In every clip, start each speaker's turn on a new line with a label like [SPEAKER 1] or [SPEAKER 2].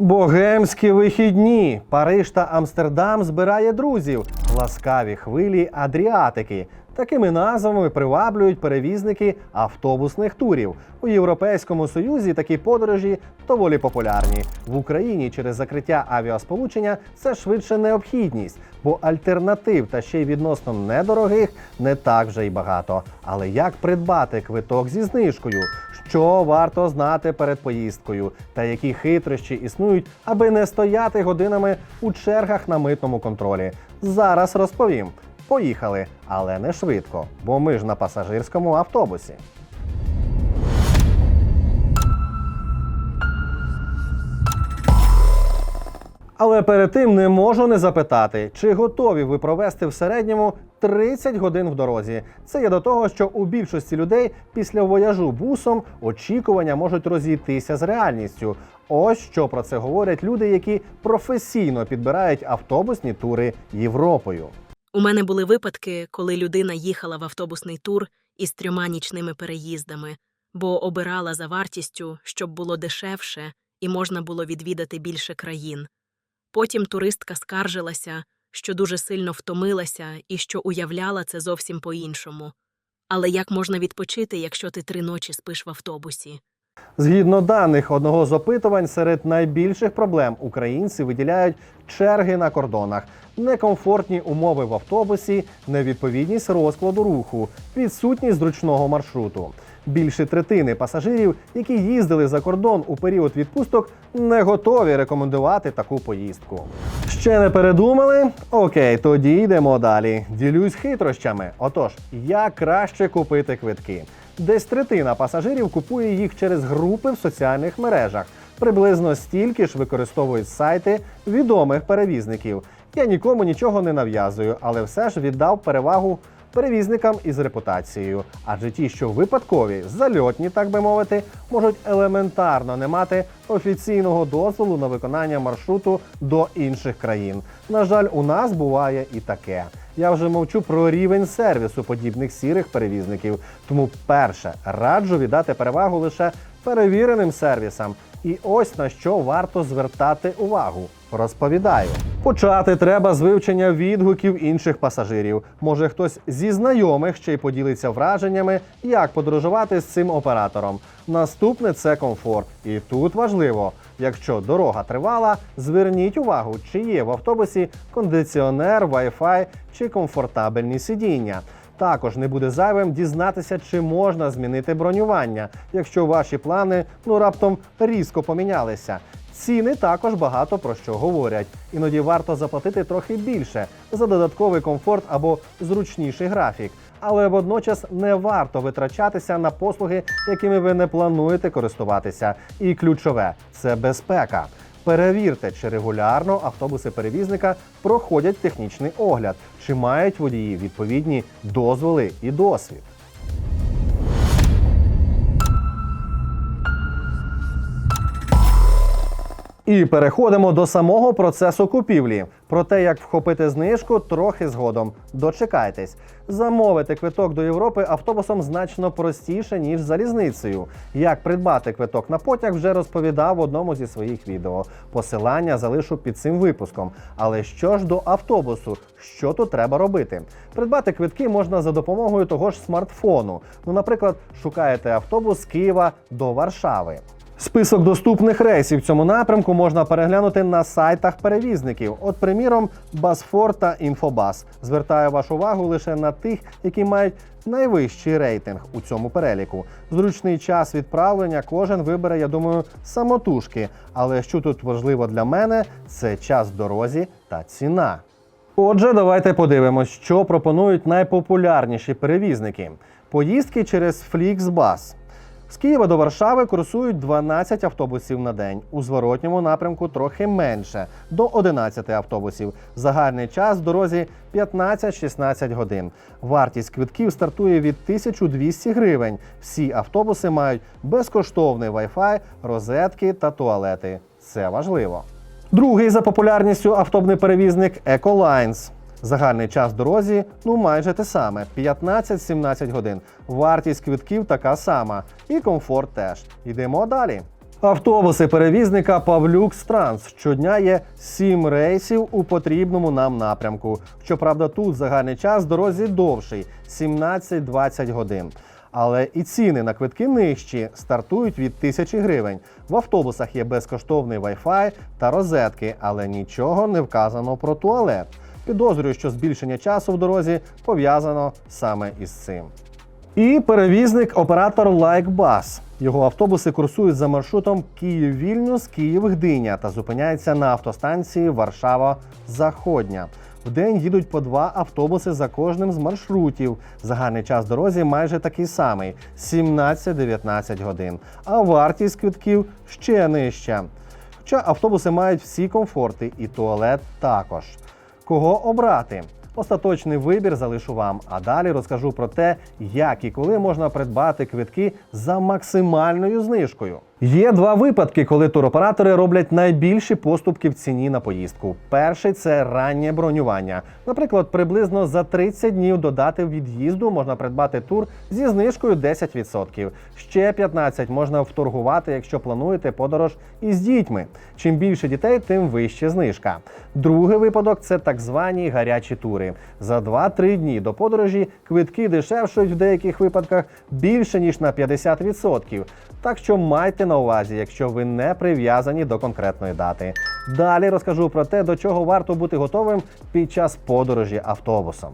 [SPEAKER 1] Богемські вихідні. Париж та Амстердам збирає друзів. Ласкаві хвилі Адріатики. Такими назвами приваблюють перевізники автобусних турів. У Європейському Союзі такі подорожі доволі популярні. В Україні через закриття авіасполучення це швидше необхідність, бо альтернатив та ще й відносно недорогих не так вже й багато. Але як придбати квиток зі знижкою? Що варто знати перед поїздкою, та які хитрощі існують, аби не стояти годинами у чергах на митному контролі? Зараз розповім. Поїхали, але не швидко, бо ми ж на пасажирському автобусі. Але перед тим не можу не запитати, чи готові ви провести в середньому 30 годин в дорозі. Це є до того, що у більшості людей після вояжу бусом очікування можуть розійтися з реальністю. Ось що про це говорять люди, які професійно підбирають автобусні тури Європою.
[SPEAKER 2] У мене були випадки, коли людина їхала в автобусний тур із трьома нічними переїздами, бо обирала за вартістю, щоб було дешевше і можна було відвідати більше країн. Потім туристка скаржилася, що дуже сильно втомилася і що уявляла це зовсім по-іншому. Але як можна відпочити, якщо ти три ночі спиш в автобусі?
[SPEAKER 1] Згідно даних одного з опитувань, серед найбільших проблем українці виділяють черги на кордонах, некомфортні умови в автобусі, невідповідність розкладу руху, відсутність зручного маршруту. Більше третини пасажирів, які їздили за кордон у період відпусток, не готові рекомендувати таку поїздку. Ще не передумали? Окей, тоді йдемо далі. Ділюсь хитрощами. Отож, як краще купити квитки? Десь третина пасажирів купує їх через групи в соціальних мережах. Приблизно стільки ж використовують сайти відомих перевізників. Я нікому нічого не нав'язую, але все ж віддав перевагу перевізникам із репутацією. Адже ті, що випадкові, зальотні, так би мовити, можуть елементарно не мати офіційного дозволу на виконання маршруту до інших країн. На жаль, у нас буває і таке. Я вже мовчу про рівень сервісу подібних сірих перевізників. Тому, перше, раджу віддати перевагу лише перевіреним сервісам. І ось на що варто звертати увагу. Розповідаю. Почати треба з вивчення відгуків інших пасажирів. Може, хтось зі знайомих ще й поділиться враженнями, як подорожувати з цим оператором. Наступне це комфорт. І тут важливо, якщо дорога тривала, зверніть увагу, чи є в автобусі кондиціонер, Wi-Fi чи комфортабельні сидіння. Також не буде зайвим дізнатися, чи можна змінити бронювання, якщо ваші плани ну раптом різко помінялися. Ціни також багато про що говорять. Іноді варто заплатити трохи більше за додатковий комфорт або зручніший графік. Але водночас не варто витрачатися на послуги, якими ви не плануєте користуватися. І ключове це безпека. Перевірте, чи регулярно автобуси перевізника проходять технічний огляд, чи мають водії відповідні дозволи і досвід. І переходимо до самого процесу купівлі. Про те, як вхопити знижку, трохи згодом. Дочекайтесь. Замовити квиток до Європи автобусом значно простіше, ніж залізницею. Як придбати квиток на потяг, вже розповідав в одному зі своїх відео. Посилання залишу під цим випуском. Але що ж до автобусу? Що тут треба робити? Придбати квитки можна за допомогою того ж смартфону. Ну, наприклад, шукаєте автобус з Києва до Варшави. Список доступних рейсів в цьому напрямку можна переглянути на сайтах перевізників. От, приміром, Басфор та Інфобас. Звертаю вашу увагу лише на тих, які мають найвищий рейтинг у цьому переліку. Зручний час відправлення кожен вибере, я думаю, самотужки. Але що тут важливо для мене, це час в дорозі та ціна. Отже, давайте подивимось, що пропонують найпопулярніші перевізники. Поїздки через Flixbus. З Києва до Варшави курсують 12 автобусів на день. У зворотньому напрямку трохи менше до 11 автобусів. Загальний час в дорозі 15-16 годин. Вартість квитків стартує від 1200 гривень. Всі автобуси мають безкоштовний Wi-Fi, розетки та туалети. Це важливо. Другий за популярністю автобний перевізник Ecolines. Загальний час дорозі ну майже те саме 15-17 годин. Вартість квитків така сама. І комфорт теж. Йдемо далі. Автобуси перевізника Павлюкс Транс щодня є сім рейсів у потрібному нам напрямку. Щоправда, тут загальний час дорозі довший 17-20 годин. Але і ціни на квитки нижчі стартують від тисячі гривень. В автобусах є безкоштовний Wi-Fi та розетки, але нічого не вказано про туалет. Підозрюю, що збільшення часу в дорозі пов'язано саме із цим. І перевізник оператор Лайкбас. Його автобуси курсують за маршрутом Київ-Вільнюс, Київ-Гдиня та зупиняються на автостанції Варшава-Заходня. В день їдуть по два автобуси за кожним з маршрутів. Загальний час дорозі майже такий самий 17-19 годин. А вартість квитків ще нижча. Хоча автобуси мають всі комфорти і туалет також. Кого обрати? Остаточний вибір залишу вам, а далі розкажу про те, як і коли можна придбати квитки за максимальною знижкою. Є два випадки, коли туроператори роблять найбільші поступки в ціні на поїздку. Перший це раннє бронювання. Наприклад, приблизно за 30 днів до дати від'їзду можна придбати тур зі знижкою 10%. Ще 15% можна вторгувати, якщо плануєте подорож із дітьми. Чим більше дітей, тим вища знижка. Другий випадок це так звані гарячі тури. За 2-3 дні до подорожі квитки дешевшують в деяких випадках більше ніж на 50%. Так що майте на увазі, якщо ви не прив'язані до конкретної дати. Далі розкажу про те, до чого варто бути готовим під час подорожі автобусом.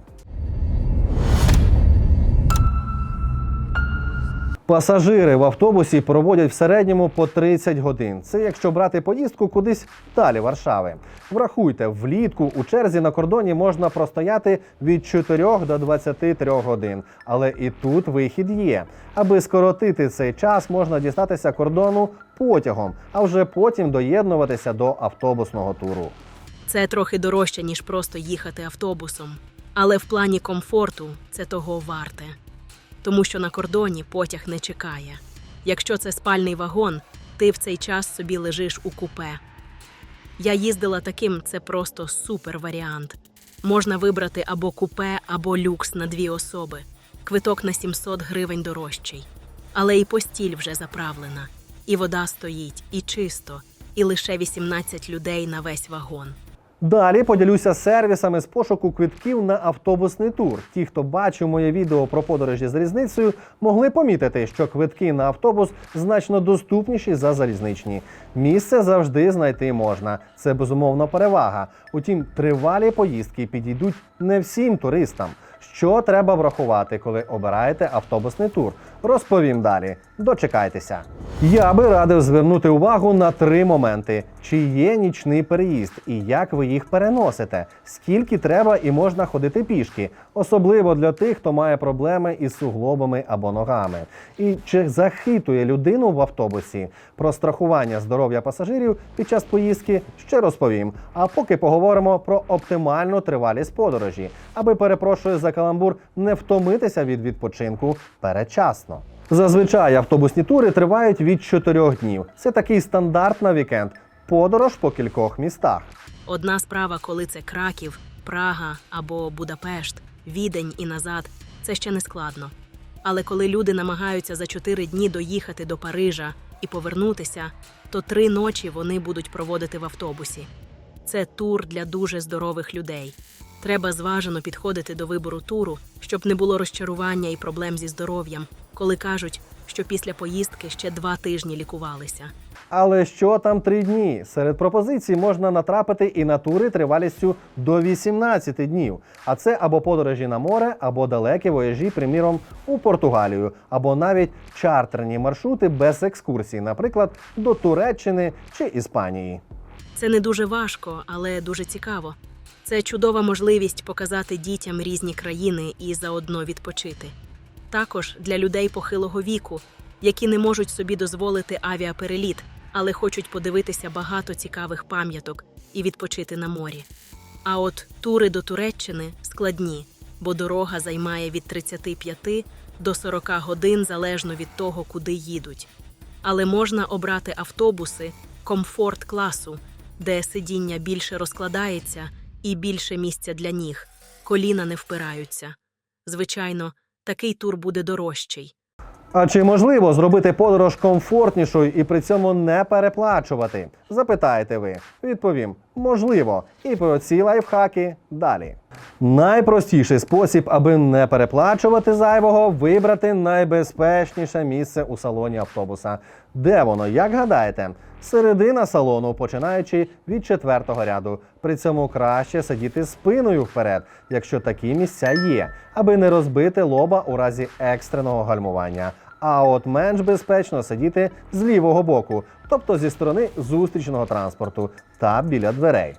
[SPEAKER 1] Пасажири в автобусі проводять в середньому по 30 годин. Це якщо брати поїздку кудись далі Варшави. Врахуйте, влітку у черзі на кордоні можна простояти від 4 до 23 годин. Але і тут вихід є. Аби скоротити цей час, можна дістатися кордону потягом, а вже потім доєднуватися до автобусного туру.
[SPEAKER 2] Це трохи дорожче, ніж просто їхати автобусом. Але в плані комфорту це того варте. Тому що на кордоні потяг не чекає. Якщо це спальний вагон, ти в цей час собі лежиш у купе. Я їздила таким, це просто супер варіант. Можна вибрати або купе, або люкс на дві особи. Квиток на 700 гривень дорожчий. Але і постіль вже заправлена, і вода стоїть, і чисто, і лише 18 людей на весь вагон.
[SPEAKER 1] Далі поділюся сервісами з пошуку квитків на автобусний тур. Ті, хто бачив моє відео про подорожі з різницею, могли помітити, що квитки на автобус значно доступніші за залізничні. Місце завжди знайти можна. Це безумовно перевага. Утім, тривалі поїздки підійдуть не всім туристам. Що треба врахувати, коли обираєте автобусний тур? Розповім далі. Дочекайтеся. Я би радив звернути увагу на три моменти: чи є нічний переїзд і як ви їх переносите, скільки треба і можна ходити пішки, особливо для тих, хто має проблеми із суглобами або ногами. І чи захитує людину в автобусі про страхування здоров'я пасажирів під час поїздки ще розповім. А поки поговоримо про оптимальну тривалість подорожі, аби перепрошую за каламбур не втомитися від відпочинку передчасно. Зазвичай автобусні тури тривають від 4 днів. Це такий стандарт на вікенд. Подорож по кількох містах.
[SPEAKER 2] Одна справа, коли це Краків, Прага або Будапешт, Відень і назад, це ще не складно. Але коли люди намагаються за чотири дні доїхати до Парижа і повернутися, то три ночі вони будуть проводити в автобусі. Це тур для дуже здорових людей. Треба зважено підходити до вибору туру, щоб не було розчарування і проблем зі здоров'ям, коли кажуть, що після поїздки ще два тижні лікувалися.
[SPEAKER 1] Але що там три дні? Серед пропозицій можна натрапити і на тури тривалістю до 18 днів. А це або подорожі на море, або далекі вояжі, приміром, у Португалію, або навіть чартерні маршрути без екскурсій, наприклад, до Туреччини чи Іспанії.
[SPEAKER 2] Це не дуже важко, але дуже цікаво. Це чудова можливість показати дітям різні країни і заодно відпочити. Також для людей похилого віку, які не можуть собі дозволити авіапереліт, але хочуть подивитися багато цікавих пам'яток і відпочити на морі. А от тури до Туреччини складні, бо дорога займає від 35 до 40 годин залежно від того, куди їдуть. Але можна обрати автобуси комфорт класу, де сидіння більше розкладається і більше місця для ніг, коліна не впираються. Звичайно, такий тур буде дорожчий.
[SPEAKER 1] А чи можливо зробити подорож комфортнішою і при цьому не переплачувати? Запитаєте ви. Відповім: можливо. І про ці лайфхаки далі. Найпростіший спосіб, аби не переплачувати зайвого, вибрати найбезпечніше місце у салоні автобуса. Де воно, як гадаєте? Середина салону, починаючи від четвертого ряду. При цьому краще сидіти спиною вперед, якщо такі місця є, аби не розбити лоба у разі екстреного гальмування. А от менш безпечно сидіти з лівого боку, тобто зі сторони зустрічного транспорту та біля дверей.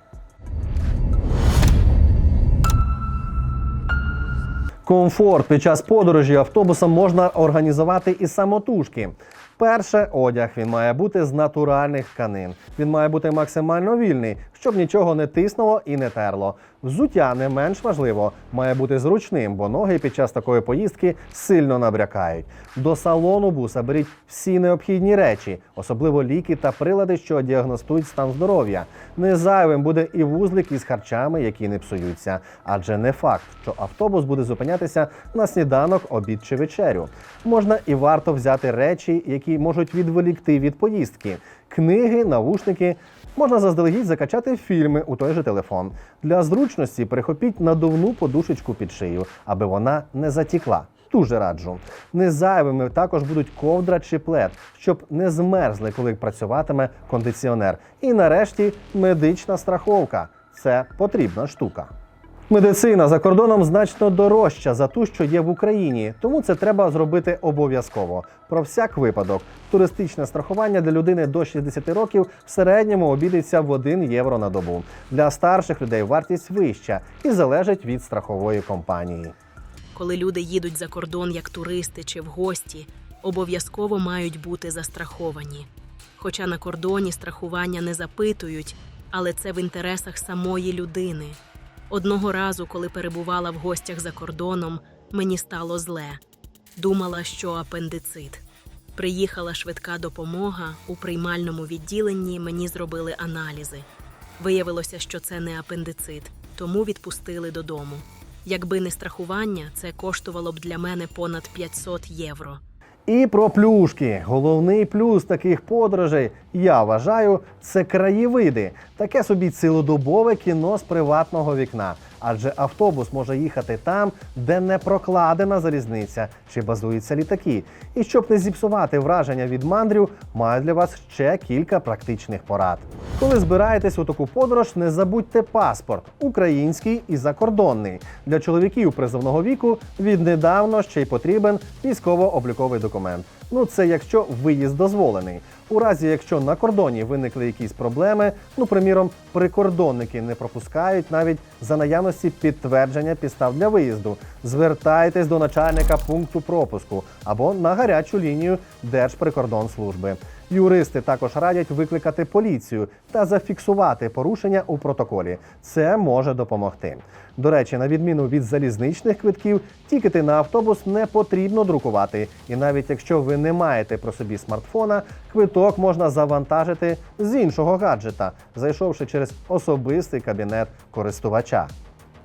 [SPEAKER 1] Комфорт під час подорожі автобусом можна організувати і самотужки. Перше, одяг він має бути з натуральних тканин. Він має бути максимально вільний, щоб нічого не тиснуло і не терло. Взуття не менш важливо, має бути зручним, бо ноги під час такої поїздки сильно набрякають. До салону буса беріть всі необхідні речі, особливо ліки та прилади, що діагностують стан здоров'я. Не зайвим буде і вузлик із харчами, які не псуються. Адже не факт, що автобус буде зупинятися на сніданок, обід чи вечерю. Можна і варто взяти речі, які можуть відволікти від поїздки: книги, навушники. Можна заздалегідь закачати фільми у той же телефон. Для зручності прихопіть надувну подушечку під шию, аби вона не затікла. Дуже раджу. Незайвими також будуть ковдра чи плед, щоб не змерзли, коли працюватиме кондиціонер. І нарешті медична страховка. Це потрібна штука. Медицина за кордоном значно дорожча за ту, що є в Україні, тому це треба зробити обов'язково. Про всяк випадок, туристичне страхування для людини до 60 років в середньому обійдеться в 1 євро на добу. Для старших людей вартість вища і залежить від страхової компанії.
[SPEAKER 2] Коли люди їдуть за кордон як туристи чи в гості, обов'язково мають бути застраховані. Хоча на кордоні страхування не запитують, але це в інтересах самої людини. Одного разу, коли перебувала в гостях за кордоном, мені стало зле. Думала, що апендицит. Приїхала швидка допомога. У приймальному відділенні мені зробили аналізи. Виявилося, що це не апендицит, тому відпустили додому. Якби не страхування, це коштувало б для мене понад 500 євро.
[SPEAKER 1] І про плюшки. Головний плюс таких подорожей, я вважаю, це краєвиди. Таке собі цілодобове кіно з приватного вікна. Адже автобус може їхати там, де не прокладена залізниця чи базуються літаки. І щоб не зіпсувати враження від мандрів, маю для вас ще кілька практичних порад. Коли збираєтесь у таку подорож, не забудьте паспорт український і закордонний. Для чоловіків призовного віку віднедавно ще й потрібен військово-обліковий документ. Ну це якщо виїзд дозволений. У разі, якщо на кордоні виникли якісь проблеми, ну приміром, прикордонники не пропускають навіть за наявності підтвердження підстав для виїзду. Звертайтесь до начальника пункту пропуску або на гарячу лінію Держприкордонслужби. Юристи також радять викликати поліцію та зафіксувати порушення у протоколі. Це може допомогти. До речі, на відміну від залізничних квитків, тікети на автобус не потрібно друкувати. І навіть якщо ви не маєте про собі смартфона, квиток можна завантажити з іншого гаджета, зайшовши через особистий кабінет користувача.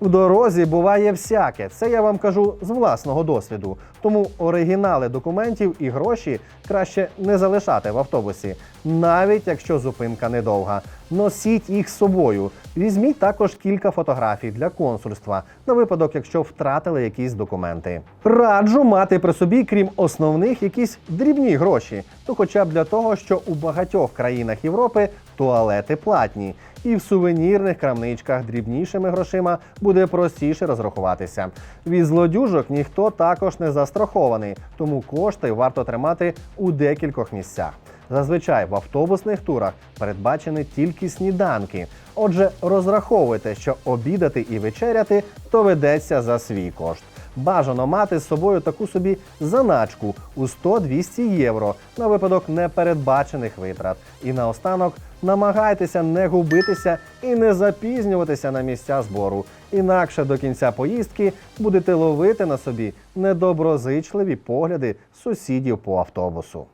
[SPEAKER 1] В дорозі буває всяке. Це я вам кажу з власного досвіду. Тому оригінали документів і гроші краще не залишати в автобусі, навіть якщо зупинка недовга. Носіть їх з собою. Візьміть також кілька фотографій для консульства на випадок, якщо втратили якісь документи. Раджу мати при собі, крім основних, якісь дрібні гроші, ну хоча б для того, що у багатьох країнах Європи туалети платні. І в сувенірних крамничках дрібнішими грошима буде простіше розрахуватися. Від злодюжок ніхто також не застрахований, тому кошти варто тримати у декількох місцях. Зазвичай в автобусних турах передбачені тільки сніданки. Отже, розраховуйте, що обідати і вечеряти доведеться за свій кошт. Бажано мати з собою таку собі заначку у 100-200 євро на випадок непередбачених витрат. І наостанок намагайтеся не губитися і не запізнюватися на місця збору. Інакше до кінця поїздки будете ловити на собі недоброзичливі погляди сусідів по автобусу.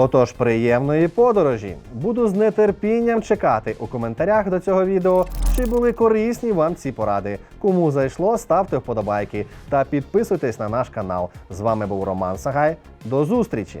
[SPEAKER 1] Отож, приємної подорожі. Буду з нетерпінням чекати у коментарях до цього відео, чи були корисні вам ці поради. Кому зайшло, ставте вподобайки та підписуйтесь на наш канал. З вами був Роман Сагай. До зустрічі!